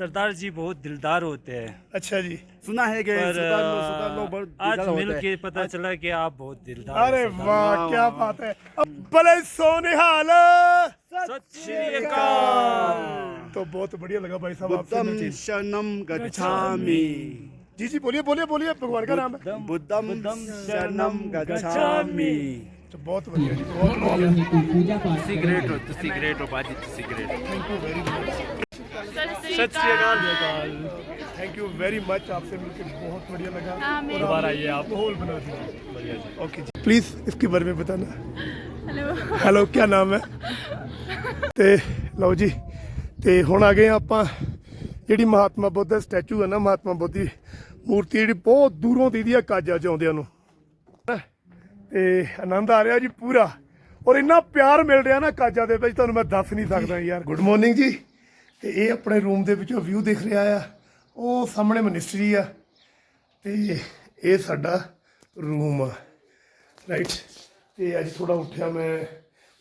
सरदार जी बहुत दिलदार होते हैं। अच्छा जी। सुना है कि सरदार लो, सरदार लो आज मिल के पता आज... चला कि आप बहुत दिलदार अरे वाह क्या बात है। भले सोने तो बहुत बढ़िया लगा भाई साहब आपसे शनम गच्छामि। जी जी बोलिए बोलिए बोलिए भगवान का नाम है। बुद्धम शरणम गच्छामि। तो बहुत बढ़िया जी बहुत बढ़िया तुसी ग्रेट हो तो सिगरेट हो बाजी तो cigarette thank you very much सत श्री अकाल थैंक यू वेरी मच आपसे मिलकर बहुत बढ़िया लगा आमीन। और दोबारा आइए आप माहौल बना दिया ओके जी प्लीज इसके बारे में बताना ਹੈਲੋ ਹੈਲੋ ਕੀ ਨਾਮ ਹੈ ਤੇ ਲਓ ਜੀ ਤੇ ਹੁਣ ਆ ਗਏ ਹਾਂ ਆਪਾਂ ਜਿਹੜੀ ਮਹਾਤਮਾ ਬੁੱਧ ਦਾ ਸਟੈਚੂ ਹੈ ਨਾ ਮਹਾਤਮਾ ਬੁੱਧ ਦੀ ਮੂਰਤੀ ਜਿਹੜੀ ਬਹੁਤ ਦੂਰੋਂ ਦੀਦੀ ਆ ਕਾਜਾ ਚ ਆਉਂਦਿਆਂ ਨੂੰ ਤੇ ਆਨੰਦ ਆ ਰਿਹਾ ਜੀ ਪੂਰਾ ਔਰ ਇੰਨਾ ਪਿਆਰ ਮਿਲ ਰਿਹਾ ਨਾ ਕਾਜਾ ਦੇ ਵਿੱਚ ਤੁਹਾਨੂੰ ਮੈਂ ਦੱਸ ਨਹੀਂ ਸਕਦਾ ਯਾਰ ਗੁੱਡ ਮਾਰਨਿੰਗ ਜੀ ਤੇ ਇਹ ਆਪਣੇ ਰੂਮ ਦੇ ਵਿੱਚੋਂ ਵਿਊ ਦਿਖ ਰਿਹਾ ਆ। ਉਹ ਸਾਹਮਣੇ ਮਿਨਿਸਟਰੀ ਆ ਤੇ ਇਹ ਸਾਡਾ ਰੂਮ ਆ। ਰਾਈਟ ਤੇ ਅੱਜ ਥੋੜਾ ਉੱਠਿਆ ਮੈਂ।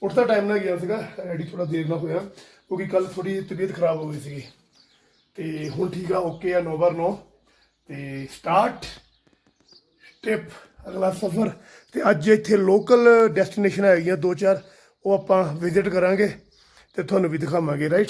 ਉੱਠਦਾ ਟਾਈਮ ਨਾਲ ਗਿਆ ਸੀਗਾ ਰੈਡੀ ਥੋੜਾ ਦੇਰ ਨਾਲ ਹੋਇਆ, ਕਿਉਂਕਿ ਕੱਲ ਥੋੜੀ ਤਬੀਅਤ ਖਰਾਬ ਹੋ ਗਈ ਸੀਗੀ। ਤੇ ਹੁਣ ਠੀਕ ਆ ਓਕੇ ਆ 9 ਬਾਰ 9 ਤੇ ਸਟਾਰਟ ਟਿਪ ਅਗਲਾ ਸਫ਼ਰ। ਤੇ ਅੱਜ ਇੱਥੇ ਲੋਕਲ ਡੈਸਟੀਨੇਸ਼ਨ ਹੈਗੀਆਂ ਦੋ ਚਾਰ, ਉਹ ਆਪਾਂ ਵਿਜ਼ਿਟ ਕਰਾਂਗੇ ਤੇ ਤੁਹਾਨੂੰ ਵੀ ਦਿਖਾਵਾਂਗੇ ਰਾਈਟ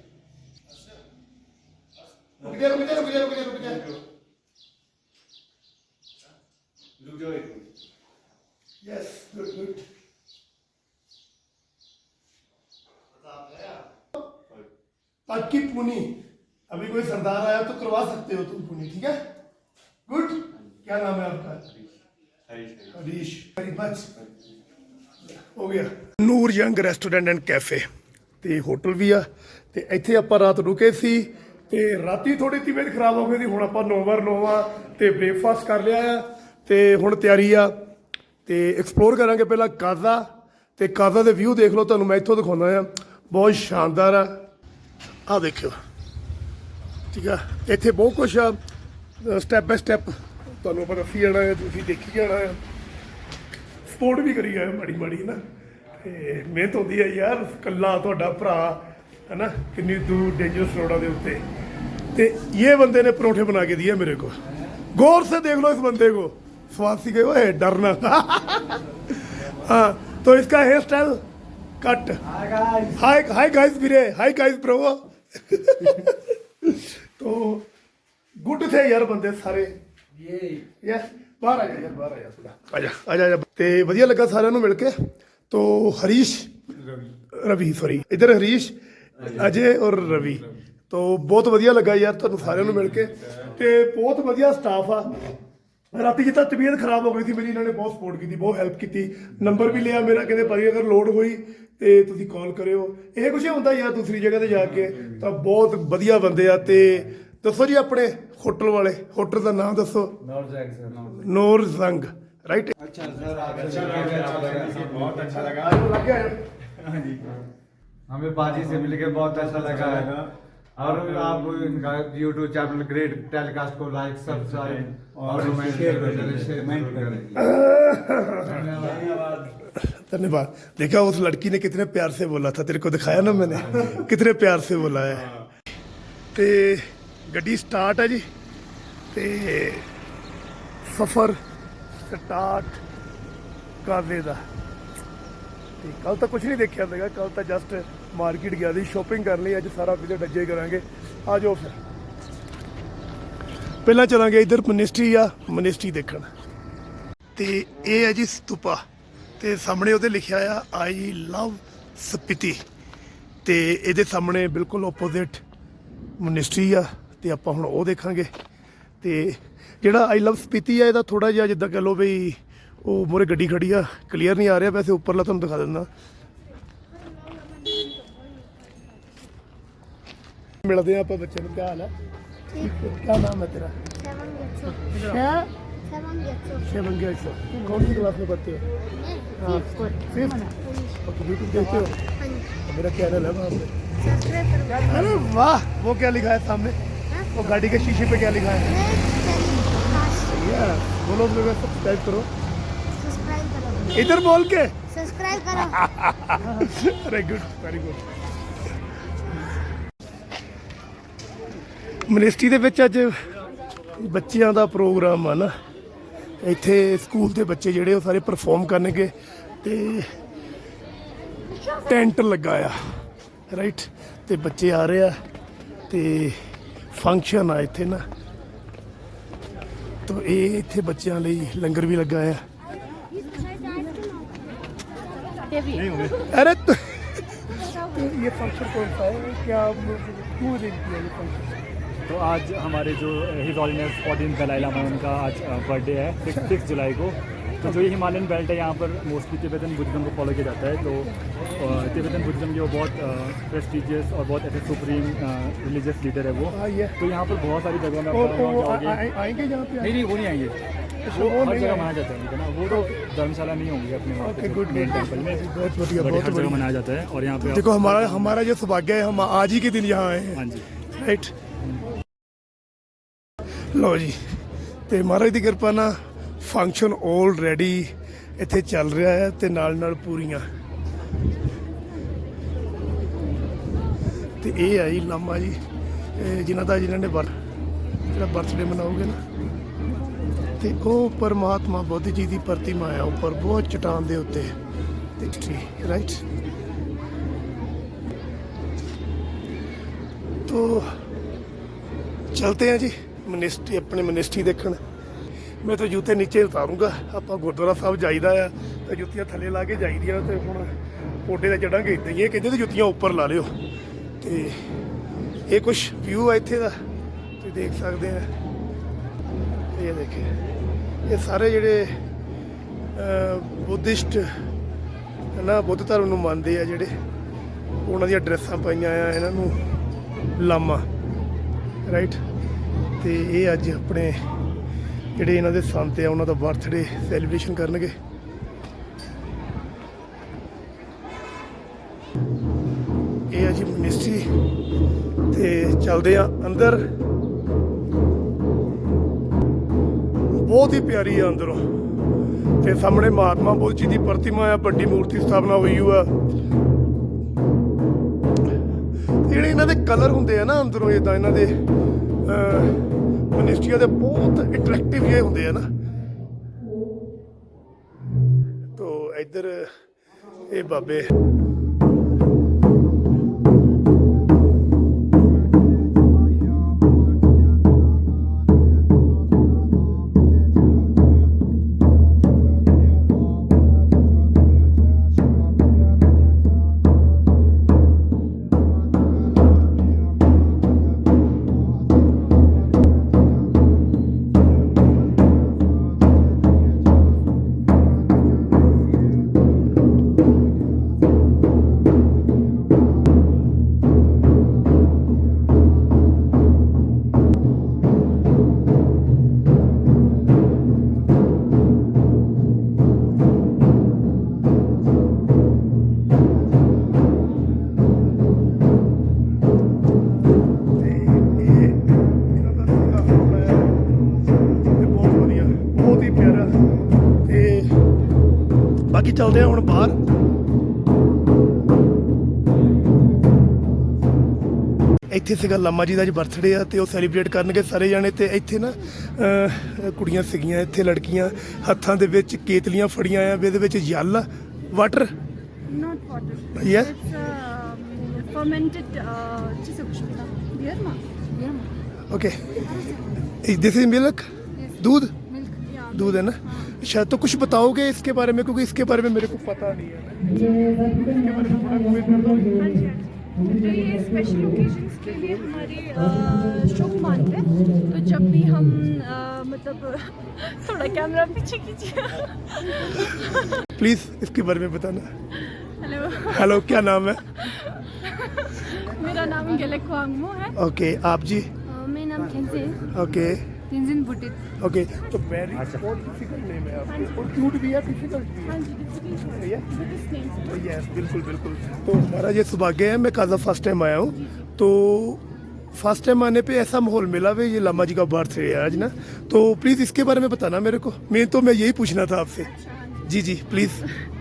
खींच ले थोड़ा सा खींच यस तेरे को पक्की पुनी करवानी आ गई रुक जा रुक जा रुक जा रुक जा रुक जा Yes, good, good. पग की पुनी अभी कोई सरदार आया तो करवा सकते हो तुम पुनी ठीक है गुड क्या नाम है आपका हरीश वेरी मच ਹੋ ਗਿਆ Noor young restaurant and cafe ਤੇ ਹੋਟਲ ਵੀ ਆ ਤੇ ਇੱਥੇ ਆਪਾਂ ਰਾਤ ਰੁਕੇ ਸੀ ਤੇ ਰਾਤੀ ਥੋੜੀ ਤਬੀਅਤ ਖਰਾਬ ਹੋ ਗਈ ਸੀ, ਹੁਣ ਆਪਾਂ ਨੋਵਰ ਨੋਵਾ ਤੇ ਬ੍ਰੇਕਫਾਸਟ ਕਰ ਲਿਆ ਆ। ਤੇ ਹੁਣ ਤਿਆਰੀ ਆ। ਤੇ ਐਕਸਪਲੋਰ ਕਰਾਂਗੇ ਪਹਿਲਾਂ ਕਾਜ਼ਾ ਤੇ ਕਾਜ਼ਾ ਦੇ ਵਿਊ ਦੇਖ ਲਓ, ਤੁਹਾਨੂੰ ਮੈਂ ਇੱਥੋਂ ਦਿਖਾਉਂਦਾ ਆ। ਬਹੁਤ ਸ਼ਾਨਦਾਰ ਆ। ਆ ਦੇਖਿਓ। ਠੀਕ ਆ? ਇੱਥੇ ਬਹੁਤ ਕੁਝ ਆ। ਸਟੈਪ ਬਾਈ ਸਟੈਪ ਤੁਹਾਨੂੰ ਆਪਾਂ ਦੱਸੀ ਜਾਣਾ ਹੈ ਤੁਸੀਂ ਦੇਖੀ ਜਾਣਾ ਹੈ ਸਪੋਰਟ ਵੀ ਕਰੀ ਜਾਏ ਮਾੜੀ ਮਾੜੀ ਨਾ। ਤੇ ਮਿਹਨਤ ਹੁੰਦੀ ਹੈ ਯਾਰ, ਕੱਲਾ ਤੁਹਾਡਾ ਭਰਾ ਹੈ ਨਾ ਕਿੰਨੀ ਦੂਰ ਡੇਂਜਰਸ ਰੋਡਾਂ ਦੇ ਉੱਤੇ ਤੇ ਇਹ ਬੰਦੇ ਨੇ ਪਰੌਂਠੇ ਬਣਾ ਕੇ ਦਿਏ ਮੇਰੇ को गौर से देख लो इस बंदे को स्वाद सी गए ओए डरना हाँ तो इसका hair style cut hi hi guys वीरे हाय गाइस ब्रो तो गुड थे यार ਬੰਦੇ ਸਾਰੇ ਯਸ ਬਾਹਰ ਆ ਜਾ ਯਾਰ ਬਾਹਰ ਆ ਜਾ ਥੋੜਾ ਆ ਜਾ ਆ ਜਾ ਆ ਜਾ ਤੇ ਵਧੀਆ ਲੱਗਾ ਸਾਰਿਆਂ ਨੂੰ ਮਿਲ ਕੇ ਤੋ ਹਰੀਸ਼ ਰਵੀ ਸੌਰੀ ਇਧਰ ਹਰੀਸ਼ ਅਜੇ ਔਰ ਰਵੀ। ਤੋ ਬਹੁਤ ਵਧੀਆ ਲੱਗਾ ਯਾਰ ਤੁਹਾਨੂੰ ਸਾਰਿਆਂ ਨੂੰ ਮਿਲ ਕੇ। ਤੇ ਬਹੁਤ ਵਧੀਆ ਸਟਾਫ ਆ। ਰਾਤੀ ਜਿੱਦਾਂ ਤਬੀਅਤ ਖਰਾਬ ਹੋ ਗਈ ਸੀ ਮੇਰੀ ਇਹਨਾਂ ਨੇ ਬਹੁਤ ਸਪੋਰਟ ਕੀਤੀ ਬਹੁਤ ਹੈਲਪ ਕੀਤੀ। ਨੰਬਰ ਵੀ ਲਿਆ ਮੇਰਾ ਕਹਿੰਦੇ ਭਾਈ ਅਗਰ ਲੋਡ ਹੋਈ ਤੇ ਤੁਸੀਂ ਕਾਲ ਕਰਿਓ। ਇਹ ਕੁਝ ਹੁੰਦਾ ਯਾਰ ਦੂਸਰੀ ਜਗ੍ਹਾ ਤੇ ਜਾ ਕੇ। ਤਾਂ ਬਹੁਤ ਵਧੀਆ ਬੰਦੇ ਆ ਤੇ ਦੱਸੋ ਜੀ ਆਪਣੇ ਹੋਟਲ ਵਾਲੇ ਹੋਟਲ ਦਾ ਨਾਮ ਦੱਸੋ? ਨੌਰਜ਼ੰਗ ਸਰ ਰਾਈਟ ਅੱਛਾ ਸਰ ਬਹੁਤ ਅੱਛਾ ਲੱਗਾ। ਹਾਂਜੀ। हमें बाजी से मिलकर बहुत अच्छा लगा है और आप इनका यूट्यूब चैनल ग्रेट टेलीकास्ट को लाइक सब्सक्राइब और शेयर करें धन्यवाद देखा उस लड़की ने कितने प्यार से बोला था तेरे को दिखाया ना मैंने कितने प्यार से बोला है ਤੇ ਗੱਡੀ ਸਟਾਰਟ ਹੈ ਜੀ ਤੇ ਸਫ਼ਰ ਸਟਾਰਟ ਕਾਜ਼ੇ ਦਾ ਤੇ ਕੱਲ ਤਾਂ ਕੁਝ ਨਹੀਂ ਦੇਖਿਆ ਸੀਗਾ ਕੱਲ ਤਾਂ ਜਸਟ ਮਾਰਕੀਟ ਗਿਆ ਸੀ ਸ਼ਾਪਿੰਗ ਕਰਨ ਲਈ ਅੱਜ ਸਾਰਾ ਵਿਜ਼ਿਟ ਅੱਜੇ ਕਰਾਂਗੇ। ਆ ਜਾਓ ਫਿਰ। ਪਹਿਲਾਂ ਚਲਾਂਗੇ ਇਧਰ ਮਿਨਿਸਟਰੀ ਆ ਮਿਨਿਸਟਰੀ ਦੇਖਣ। ਤੇ ਇਹ ਹੈ ਜੀ ਸਤੂਪਾ। ਤੇ ਸਾਹਮਣੇ ਉਹਦੇ ਲਿਖਿਆ ਆ ਆਈ ਲਵ ਸਪਿਤੀ ਤੇ ਇਹਦੇ ਸਾਹਮਣੇ ਬਿਲਕੁਲ ਆਪੋਜ਼ਿਟ ਮਨਿਸਟਰੀ ਆ, ਤੇ ਆਪਾਂ ਹੁਣ ਉਹ ਦੇਖਾਂਗੇ। ਤੇ ਜਿਹੜਾ ਆਈ ਲਵ ਸਪਿਤੀ ਆ, ਇਹਦਾ ਥੋੜਾ ਜਿਹਾ ਜਿੱਦਾਂ ਕਹ ਲਓ ਵੀ ਉਹ ਮੋਰੇ ਗੱਡੀ ਖੜੀ ਆ ਕਲੀਅਰ ਨਹੀਂ ਆ ਰਿਹਾ। ਵੈਸੇ ਉੱਪਰਲਾ ਤੁਹਾਨੂੰ ਦਿਖਾ ਦਿੰਦਾ। ਮਿਲਦੇ ਆ ਆਪਾਂ ਬੱਚੇ ਨੂੰ ਕੀ ਹਾਲ ਆ क्या नाम है तेरा सेवन गेट्सो क्या सेवन गेट्सो सेवन गेट्स कौन सी क्लास में पढ़ते हो हाँ फिफ्थ ओके यूट्यूब देखते हो हाँ जी तो मेरा चैनल है वहाँ पे सब्सक्राइब करो अरे वाह वो क्या लिखा है सामने हाँ? वो गाड़ी के शीशे पे क्या लिखा है मैं चैनल यस बोलो लोग सब्सक्राइब करो सब्सक्राइब करो इधर बोल के सब्सक्राइब करो ਅਰੇ ਗੁੱਡ ਵੈਰੀ ਗੁੱਡ ਮਿਨਿਸਟਰੀ ਦੇ ਵਿੱਚ ਅੱਜ ਬੱਚਿਆਂ ਦਾ ਪ੍ਰੋਗਰਾਮ ਆ ਨਾ ਇੱਥੇ ਸਕੂਲ ਦੇ ਬੱਚੇ ਜਿਹੜੇ ਉਹ ਸਾਰੇ ਪਰਫਾਰਮ ਕਰਨਗੇ ਤੇ ਟੈਂਟ ਲੱਗਾ ਆ ਰਾਈਟ ਤੇ ਬੱਚੇ ਆ ਰਹੇ ਆ ਤੇ ਫੰਕਸ਼ਨ ਆ ਇੱਥੇ ਨਾ ਤੋ ਇਹ ਇੱਥੇ ਬੱਚਿਆਂ ਲਈ ਲੰਗਰ ਵੀ ਲੱਗਾ ਆ अरे तो, तो ये फंक्शन कौन सा है क्या आप लोग क्यों अरेंज किया ये फंक्शन तो आज हमारे जो his holiness fourteen Dalai Lama उनका आज बर्थडे है सिक्स जुलाई को। तो जो ये हिमालयन बेल्ट है यहाँ पर मोस्टली तिब्बतन बुद्धिज़म को फॉलो किया जाता है। तो तिब्बतन बुद्धिज़म जो बहुत प्रेस्टिजियस और बहुत ऐसे सुप्रीम रिलीजियस लीडर है वो। हाँ, तो यहाँ पर बहुत सारी जगहों में आएँगे नहीं नहीं वो नहीं आएँगे। अच्छा, वो हर जगह मनाया जाता है वो तो धर्मशाला होंगी अपने मनाया जाता है और यहाँ पे देखो हमारा हमारा जो सौभाग्य है हम आज ही के दिन यहाँ आए हैं। हाँ जी। राइट ਲਓ ਜੀ, ਤੇ ਮਹਾਰਾਜ ਦੀ ਕਿਰਪਾ ਨਾਲ ਫੰਕਸ਼ਨ ਆਲਰੇਡੀ ਇੱਥੇ ਚੱਲ ਰਿਹਾ ਹੈ ਤੇ ਨਾਲ ਨਾਲ ਪੂਰੀਆਂ। ਤੇ ਇਹ ਆਈ ਲਾਮਾ ਜੀ ਜਿਨ੍ਹਾਂ ਦਾ ਜਿਨ੍ਹਾਂ ਨੇ ਜਿਹੜਾ ਬਰਥਡੇ ਮਨਾਉਗੇ ਨਾ, ਤੇ ਉਹ ਪਰਮਾਤਮਾ ਬੁੱਧ ਜੀ ਦੀ ਪ੍ਰਤਿਮਾ ਆ ਉੱਪਰ, ਬਹੁਤ ਚਟਾਨ ਦੇ ਉੱਤੇ। ਤੇ ਰਾਈਟ ਤੋ ਚਲਤੇ ਆ ਜੀ। ਮਨਿਸਟਰੀ ਆਪਣੇ ਮਨਿਸਟਰੀ ਦੇਖਣ। ਮੈਂ ਤਾਂ ਜੁੱਤੇ ਨੀਚੇ ਉਤਾਰੂੰਗਾ। ਆਪਾਂ ਗੁਰਦੁਆਰਾ ਸਾਹਿਬ ਜਾਈਦਾ ਆ, ਤੇ ਜੁੱਤੀਆਂ ਥੱਲੇ ਲਾ ਕੇ ਜਾਈਦੀਆਂ ਤੇ ਹੁਣ ਪੋਡੇ ਤੇ ਚੜਾਂਗੇ ਇਦਾਂ ਹੀ ਕਹਿੰਦੇ ਤੇ ਜੁੱਤੀਆਂ ਉੱਪਰ ਲਾ ਲਿਓ। ਤੇ ਇਹ ਕੁਝ ਵਿਊ ਆ ਇੱਥੇ ਦਾ। ਤੁਸੀਂ ਦੇਖ ਸਕਦੇ ਆ। ਇਹ ਦੇਖੇ। ਇਹ ਸਾਰੇ ਜਿਹੜੇ ਬੁੱਧਿਸਟ ਨਾ ਬੁੱਧ ਧਰਮ ਨੂੰ ਮੰਨਦੇ ਆ ਜਿਹੜੇ। ਉਹਨਾਂ ਦੀਆਂ ਡਰੈਸਾਂ ਪਾਈਆਂ ਆ ਇਹਨਾਂ ਨੂੰ। ਲਾਮਾ। ਰਾਈਟ ਤੇ ਇਹ ਅੱਜ ਆਪਣੇ ਜਿਹੜੇ ਇਹਨਾਂ ਦੇ ਸੰਤ ਆ, ਉਹਨਾਂ ਦਾ ਬਰਥਡੇ ਸੈਲੀਬ੍ਰੇਸ਼ਨ ਕਰਨਗੇ। ਇਹ ਆ ਜੀ ਮਿਨਿਸਟਰੀ ਤੇ ਚੱਲਦੇ ਆ ਅੰਦਰ। ਬਹੁਤ ਹੀ ਪਿਆਰੀ ਆ ਅੰਦਰੋਂ। ਤੇ ਸਾਹਮਣੇ ਮਹਾਤਮਾ ਬੁੱਧ ਜੀ ਦੀ ਪ੍ਰਤਿਮਾ ਆ, ਵੱਡੀ ਮੂਰਤੀ ਸਥਾਪਨਾ ਹੋਈ ਹੋਈ ਆ। ਜਿਹੜੇ ਇਹਨਾਂ ਦੇ ਕਲਰ ਹੁੰਦੇ ਆ ਨਾ ਅੰਦਰੋਂ ਇਦਾਂ ਇਹਨਾਂ ਦੇ ਮਨਿਸਟਰੀਆਂ ਦੇ ਬਹੁਤ ਅਟਰੈਕਟਿਵ ਜਿਹੇ ਹੁੰਦੇ ਆ ਨਾ। ਤੋ ਇੱਧਰ ਇਹ ਬਾਬੇ ਚੱਲਦੇ ਆ ਹੁਣ ਬਾਹਰ ਇੱਥੇ ਸੀਗਾ ਲਾਮਾ ਜੀ ਦਾ ਅੱਜ ਬਰਥਡੇ ਆ ਤੇ ਉਹ ਸੈਲੀਬ੍ਰੇਟ ਕਰਨਗੇ ਸਾਰੇ ਜਾਣੇ ਤੇ ਇੱਥੇ ਨਾ ਅਹ, ਕੁੜੀਆਂ ਸੀਗੀਆਂ ਇੱਥੇ ਲੜਕੀਆਂ ਹੱਥਾਂ ਦੇ ਵਿੱਚ ਕੇਤਲੀਆਂ ਫੜੀਆਂ ਆ ਵੀ ਇਹਦੇ ਵਿੱਚ ਜਲ water Not water. Yeah? It's um, fermented uh, chisukshita. Bierma. Bierma. Okay this is milk दूध Milk. Yeah. दूध है ना अच्छा तो कुछ बताओगे इसके बारे में क्योंकि इसके बारे में मेरे को पता नहीं है। तो ये स्पेशल ओकेजन्स के लिए हमारे शुभ मानते हैं। तो जब भी हम मतलब थोड़ा कैमरा पीछे कीजिए। प्लीज़ इसके बारे में बताना। हेलो हेलो क्या नाम है? मेरा नाम गेलेक वांगमो है। ओके आप जी? अ, मेरा नाम ओके तेंजिन बुटित ओके तो वेरी बहुत डिफ़िकल्ट नेम है आपके। और क्यूट भी है डिफ़िकल्ट भी हाँ। जी difficult है। यस बिल्कुल। बिल्कुल तो हमारा ये सौभाग्य है मैं काजा फ़र्स्ट टाइम आया हूँ। तो फ़र्स्ट टाइम आने पे ऐसा माहौल मिला वे ये लामा जी का बर्थडे है आज ना। तो प्लीज़ इसके बारे में बताना मेरे को। मैं तो मैं यही पूछना था आपसे। जी। जी प्लीज़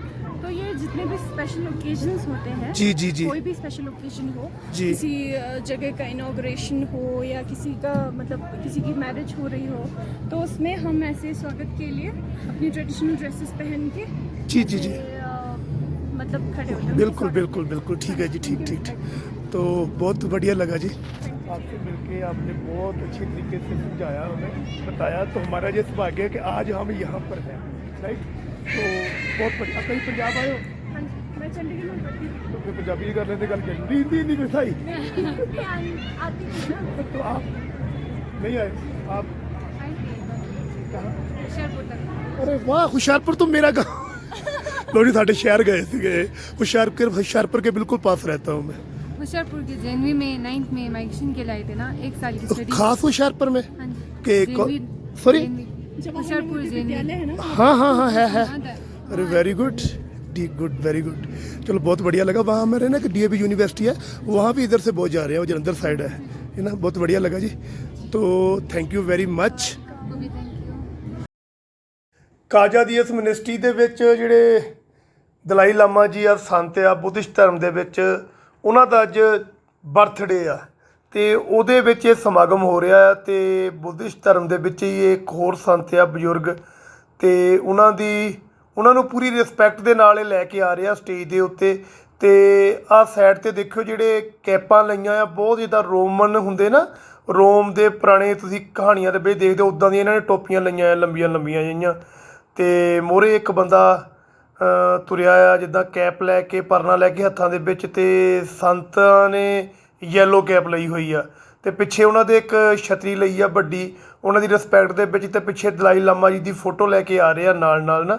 स्पेशल ओकेजन्स होते हैं। जी जी जी। कोई भी स्पेशल ओकेजन हो जी। किसी जगह का इनॉग्रेशन हो या किसी का मतलब किसी की मैरिज हो रही हो तो उसमें हम ऐसे स्वागत के लिए अपनी ट्रेडिशनल ड्रेसेस पहन के जी जी जी। मतलब खड़े होते हैं। बिल्कुल बिल्कुल बिल्कुल। ठीक है जी ठीक ठीक ठीक। तो बहुत बढ़िया लगा जी। आपसे मिलके आपने बहुत अच्छी तरीके से समझाया हमें बताया। तो हमारा ये सौभाग्य है कि आज हम यहाँ पर हैं राइट तो बहुत बढ़िया। कहीं पंजाब आए हो? तो पंजाबी कर लेते गल कही हिंदी तो नहीं आए? आप अरे वाह हुशियारपुर तो मेरा गाँव। लोहड़ी साढ़े शहर गए थे। हुशियारपुर हुशियारपुर के बिल्कुल पास रहता हूँ मैं। होशियारपुर के जेनवी में नाइन्थ में माइग्रेशन के लाए थे ना एक साल की तो स्टडी खास होशियारपुर में? हाँ के हाँ हाँ हाँ है है हाँ, हाँ, अरे very good D good very good चलो बहुत बढ़िया लगा वहाँ हमारे ना डी यूनिवर्सिटी है वहाँ भी इधर से बहुत जा रहे हैं वो जलंधर साइड है है ना बहुत बढ़िया लगा जी तो थैंक यू वेरी मच आपको भी थैंक यू ਕਾਜਾ ਦੀ ਇਸ ਮਿਨਿਸਟਰੀ ਦੇ ਵਿੱਚ ਜਿਹੜੇ ਦਲਾਈ ਲਾਮਾ ਜੀ ਆ ਸੰਤ ਆ ਬੁੱਧਿਸਟ ਧਰਮ ਦੇ ਵਿੱਚ ਉਹਨਾਂ ਦਾ ਅੱਜ ਬਰਥਡੇ ਆ ਤੇ ਉਹਦੇ ਵਿੱਚ ਇਹ ਸਮਾਗਮ ਹੋ ਰਿਹਾ ਆ ਤੇ ਬੁੱਧਿਸਟ ਧਰਮ ਦੇ ਵਿੱਚ ਹੀ ਇੱਕ ਹੋਰ ਸੰਤ ਆ ਬਜ਼ੁਰਗ ਤੇ ਉਹਨਾਂ ਦੀ ਉਹਨਾਂ ਨੂੰ ਪੂਰੀ ਰਿਸਪੈਕਟ ਦੇ ਨਾਲ ਇਹ ਲੈ ਕੇ ਆ ਰਿਹਾ ਸਟੇਜ ਦੇ ਉੱਤੇ। ਤੇ ਆਹ ਸਾਈਡ ਤੇ ਦੇਖਿਓ ਜਿਹੜੇ ਕੈਪਾਂ ਲਈਆਂ ਆ, ਬਹੁਤ ਜਿੱਦਾਂ ਰੋਮਨ ਹੁੰਦੇ ਨਾ, ਰੋਮ ਦੇ ਪੁਰਾਣੇ ਤੁਸੀਂ ਕਹਾਣੀਆਂ ਦੇ ਵਿੱਚ ਦੇਖਦੇ ਹੋ ਉਦਾਂ ਦੀਆਂ ਇਹਨਾਂ ਨੇ ਟੋਪੀਆਂ ਲਈਆਂ ਆ, ਲੰਬੀਆਂ ਲੰਬੀਆਂ ਜਿਹੀਆਂ। ਤੇ ਮੋਰੇ ਇੱਕ ਬੰਦਾ ਤੁਰਿਆ ਆ ਜਿੱਦਾਂ ਕੈਪ ਲੈ ਕੇ, ਪਰਨਾ ਲੈ ਕੇ ਹੱਥਾਂ ਦੇ ਵਿੱਚ ਤੇ ਸੰਤਾਂ ਨੇ ਯੈਲੋ ਕੈਪ ਲਈ ਹੋਈ ਆ। ਤੇ ਪਿੱਛੇ ਉਹਨਾਂ ਦੇ ਇੱਕ ਛਤਰੀ ਲਈ ਆ ਵੱਡੀ, ਉਹਨਾਂ ਦੀ ਰਿਸਪੈਕਟ ਦੇ ਵਿੱਚ ਤੇ ਪਿੱਛੇ ਦਲਾਈ ਲਾਮਾ ਜੀ ਦੀ ਫੋਟੋ ਲੈ ਕੇ ਆ ਰਹੇ ਆ ਨਾਲ ਨਾਲ ਨਾ।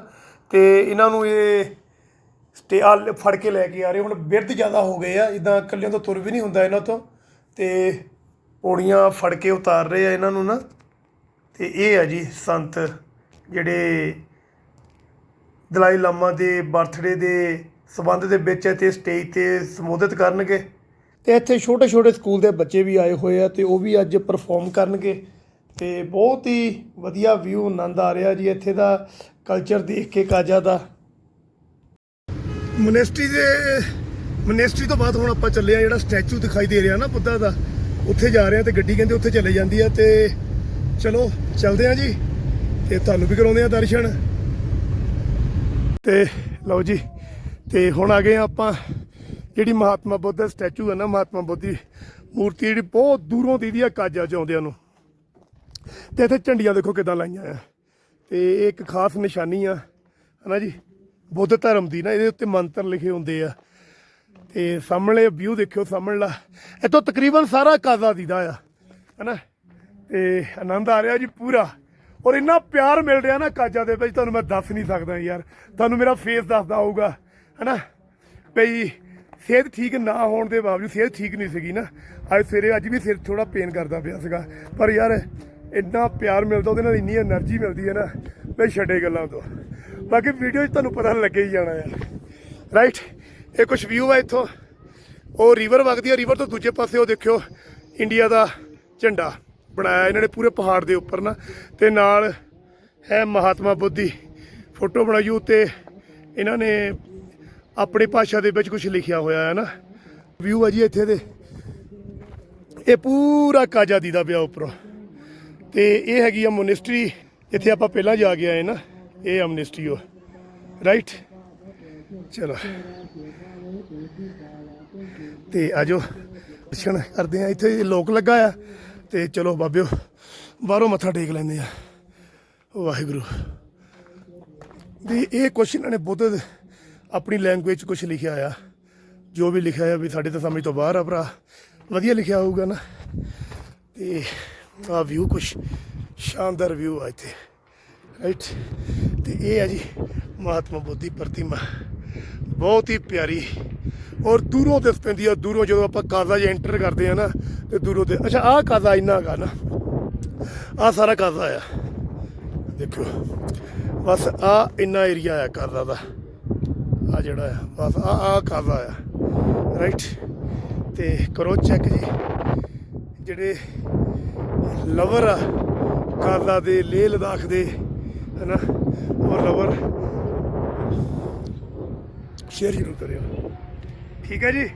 ਤੇ ਇਹਨਾਂ ਨੂੰ ਇਹ ਸਟੇ ਆ ਫੜ ਕੇ ਲੈ ਕੇ ਆ ਰਹੇ ਹੁਣ ਬਿਰਧ ਜ਼ਿਆਦਾ ਹੋ ਗਏ ਆ ਇਦਾਂ ਇਕੱਲਿਆਂ ਤੋਂ ਤੁਰ ਵੀ ਨਹੀਂ ਹੁੰਦਾ ਇਹਨਾਂ ਤੋਂ। ਤੇ ਪੌੜੀਆਂ ਫੜ ਕੇ ਉਤਾਰ ਰਹੇ ਆ ਇਹਨਾਂ ਨੂੰ ਨਾ। ਤੇ ਇਹ ਆ ਜੀ ਸੰਤ ਜਿਹੜੇ ਦਲਾਈ ਲਾਮਾ ਦੇ ਬਰਥਡੇ ਦੇ ਸਬੰਧ ਦੇ ਵਿੱਚ ਇੱਥੇ ਸਟੇਜ ਤੇ ਸੰਬੋਧਿਤ ਕਰਨਗੇ। ਤੇ ਇੱਥੇ ਛੋਟੇ ਛੋਟੇ ਸਕੂਲ ਦੇ ਬੱਚੇ ਵੀ ਆਏ ਹੋਏ ਆ ਤੇ ਉਹ ਵੀ ਅੱਜ ਪਰਫਾਰਮ ਕਰਨਗੇ। ਤੇ ਬਹੁਤ ਹੀ ਵਧੀਆ ਵਿਊ ਆਨੰਦ ਆ ਰਿਹਾ ਜੀ ਇੱਥੇ ਦਾ। ਕਲਚਰ ਦੇਖ ਕੇ ਕਾਜਾ ਦਾ। ਮਨਿਸਟਰੀ ਦੇ, ਮਨਿਸਟਰੀ ਤੋਂ ਬਾਅਦ ਹੁਣ ਆਪਾਂ ਚੱਲੇ ਆ ਜਿਹੜਾ ਸਟੈਚੂ ਦਿਖਾਈ ਦੇ ਰਿਹਾ ਨਾ ਬੁੱਧਾ ਦਾ। ਉੱਥੇ ਜਾ ਰਹੇ ਆ ਤੇ ਗੱਡੀ ਕਹਿੰਦੇ ਉੱਥੇ ਚਲੇ ਜਾਂਦੀ ਆ ਤੇ ਚਲੋ ਚੱਲਦੇ ਆ ਜੀ। ਤੇ ਤੁਹਾਨੂੰ ਵੀ ਕਰਾਉਂਦੇ ਆ ਦਰਸ਼ਨ। ਤੇ ਲਓ ਜੀ, ਤੇ ਹੁਣ ਆ ਗਏ ਆ ਆਪਾਂ। ਜਿਹੜੀ ਮਹਾਤਮਾ ਬੁੱਧ ਦਾ ਸਟੈਚੂ ਹੈ ਨਾ, ਮਹਾਤਮਾ ਬੁੱਧ ਦੀ ਮੂਰਤੀ ਜਿਹੜੀ ਬਹੁਤ ਦੂਰੋਂ ਦੀਦੀ ਆ ਕਾਜਾ ਚ ਆਉਂਦਿਆਂ ਨੂੰ। ਤੇ ਇੱਥੇ ਝੰਡੀਆਂ ਦੇਖੋ ਕਿਦਾਂ ਲਾਈਆਂ ਆ। ਤੇ ਇਹ ਇੱਕ ਖਾਸ ਨਿਸ਼ਾਨੀ ਆ, ਹਨਾ ਜੀ? ਬੁੱਧ ਧਰਮ ਦੀ ਨਾ, ਇਹਦੇ ਉੱਤੇ ਮੰਤਰ ਲਿਖੇ ਹੁੰਦੇ ਆ। ਤੇ ਸਾਹਮਣੇ ਵਿਊ ਦੇਖਿਓ, ਸਾਹਮਣਲਾ। ਇੱਥੋਂ ਤਕਰੀਬਨ ਸਾਰਾ ਕਾਜ਼ਾ ਦੀਦਾ ਆ, ਹਨਾ? ਤੇ ਆਨੰਦ ਆ ਰਿਹਾ ਜੀ ਪੂਰਾ। ਔਰ ਇੰਨਾ ਪਿਆਰ ਮਿਲ ਰਿਹਾ ਨਾ ਕਾਜਾ ਦੇ ਵਿੱਚ, ਤੁਹਾਨੂੰ ਮੈਂ ਦੱਸ ਨਹੀਂ ਸਕਦਾ ਯਾਰ। ਤੁਹਾਨੂੰ ਮੇਰਾ ਫੇਸ ਦੱਸਦਾ ਹੋਊਗਾ, ਹਨਾ? ਬਈ ਸਿਹਤ ਠੀਕ ਨਾ ਹੋਣ ਦੇ ਬਾਵਜੂਦ, ਸਿਹਤ ਠੀਕ ਨਹੀਂ ਸੀਗੀ ਨਾ। ਅੱਜ ਸਵੇਰੇ ਅੱਜ ਵੀ ਸਿਰ ਥੋੜਾ ਪੇਨ ਕਰਦਾ ਪਿਆ ਸੀਗਾ। ਪਰ ਯਾਰ ਇੰਨਾ ਪਿਆਰ ਮਿਲਦਾ, ਉਹਦੇ ਨਾਲ ਇੰਨੀ એનર્ਜੀ ਮਿਲਦੀ ਹੈ ਨਾ ਬਈ ਛੱਡੇ ਗੱਲਾਂ ਤੋਂ। ਬਾਕੀ ਵੀਡੀਓ 'ਚ ਤੁਹਾਨੂੰ ਪਤਾ ਲੱਗੇ ਹੀ ਜਾਣਾ ਯਾਰ ਰਾਈਟ ਇਹ ਕੁਝ ਵਿਊ ਆ ਇੱਥੋਂ। ਉਹ ਰਿਵਰ ਵਗਦੀ ਆ ਰਿਵਰ ਤੋਂ ਦੂਜੇ ਪਾਸੇ ਉਹ ਦੇਖਿਓ ਇੰਡੀਆ ਦਾ ਝੰਡਾ ਬਣਾਇਆ ਇਹਨਾਂ ਨੇ ਪੂਰੇ ਪਹਾੜ ਦੇ ਉੱਪਰ ਨਾ। ਤੇ ਨਾਲ ਹੈ ਮਹਾਤਮਾ ਬੁੱਧੀ। ਫੋਟੋ ਬਣਾਈ ਉਤੇ ਇਹਨਾਂ ਨੇ ਆਪਣੀ ਭਾਸ਼ਾ ਦੇ ਵਿੱਚ ਕੁਝ ਲਿਖਿਆ ਹੋਇਆ ਹੈ ਨਾ। ਵਿਊ ਆ ਜੀ ਇੱਥੇ ਦੇ। ਇਹ ਪੂਰਾ ਕਾਜ਼ਾਦੀ ਦਾ ਪਿਆ ਉੱਪਰੋਂ। ਤੇ ਇਹ ਹੈਗੀ ਆ ਮੋਨਿਸਟਰੀ, ਜਿੱਥੇ ਆਪਾਂ ਪਹਿਲਾਂ ਜਾ ਕੇ ਆਏ ਨਾ, ਇਹ ਆ ਮੋਨਿਸਟਰੀ ਉਹ। ਰਾਈਟ ਚਲੋ। ਤੇ ਆਜੋ, ਦਰਸ਼ਨ ਕਰਦੇ ਆ ਇੱਥੇ ਲੋਕ ਲੱਗਾ ਆ, ਤੇ ਚਲੋ ਬਾਬਿਓ, ਬਾਹਰੋਂ ਮੱਥਾ ਟੇਕ ਲੈਂਦੇ ਆ ਵਾਹਿਗੁਰੂ। ਵੀ ਇਹ ਕੁਛ ਇਹਨਾਂ ਨੇ ਬੁੱਧ ਆਪਣੀ ਲੈਂਗੁਏਜ 'ਚ ਕੁਛ ਲਿਖਿਆ ਆ। ਜੋ ਵੀ ਲਿਖਿਆ ਆ ਵੀ ਸਾਡੇ ਤਾਂ ਸਮਝ ਤੋਂ ਬਾਹਰ ਆ ਭਰਾ। ਵਧੀਆ ਲਿਖਿਆ ਹੋਊਗਾ ਨਾ। ਤੇ ਆ ਵਿਊ ਕੁਛ ਸ਼ਾਨਦਾਰ ਵਿਊ ਆ ਇੱਥੇ ਰਾਈਟ ਤੇ ਇਹ ਆ ਜੀ ਮਹਾਤਮਾ ਬੁੱਧੀ ਪ੍ਰਤਿਮਾ, ਬਹੁਤ ਹੀ ਪਿਆਰੀ ਔਰ ਦੂਰੋਂ ਦਿਸ ਪੈਂਦੀ ਆ, ਦੂਰੋਂ ਜਦੋਂ ਆਪਾਂ ਕਾਜ਼ਾ ਜੇ ਐਂਟਰ ਕਰਦੇ ਆ ਨਾ, ਤੇ ਦੂਰੋਂ ਦੇ ਅੱਛਾ, ਆਹ ਕਾਜ਼ਾ ਇੰਨਾ ਹੈਗਾ ਨਾ, ਆਹ ਸਾਰਾ ਕਾਜ਼ਾ ਆ ਦੇਖੋ ਬਸ ਆ ਇੰਨਾ ਏਰੀਆ ਆ ਕਾਜ਼ਾ ਦਾ ਆ ਜਿਹੜਾ ਆ, ਬਸ ਆ ਆ ਕਾਜ਼ਾ ਆ ਰਾਈਟ ਤੇ ਕਰੋ ਚੈੱਕ ਜੀ, ਜਿਹੜੇ ਲਵਰ ਆ ਕਾਜ਼ਾ ਦੇ ਲੇਹ ਲਦਾਖ ਦੇ, ਹਨਾ? ਉਹ ਲਵਰ ਸ਼ੇਅਰ ਜ਼ਰੂਰ ਕਰਿਓ ਠੀਕ ਹੈ ਜੀ?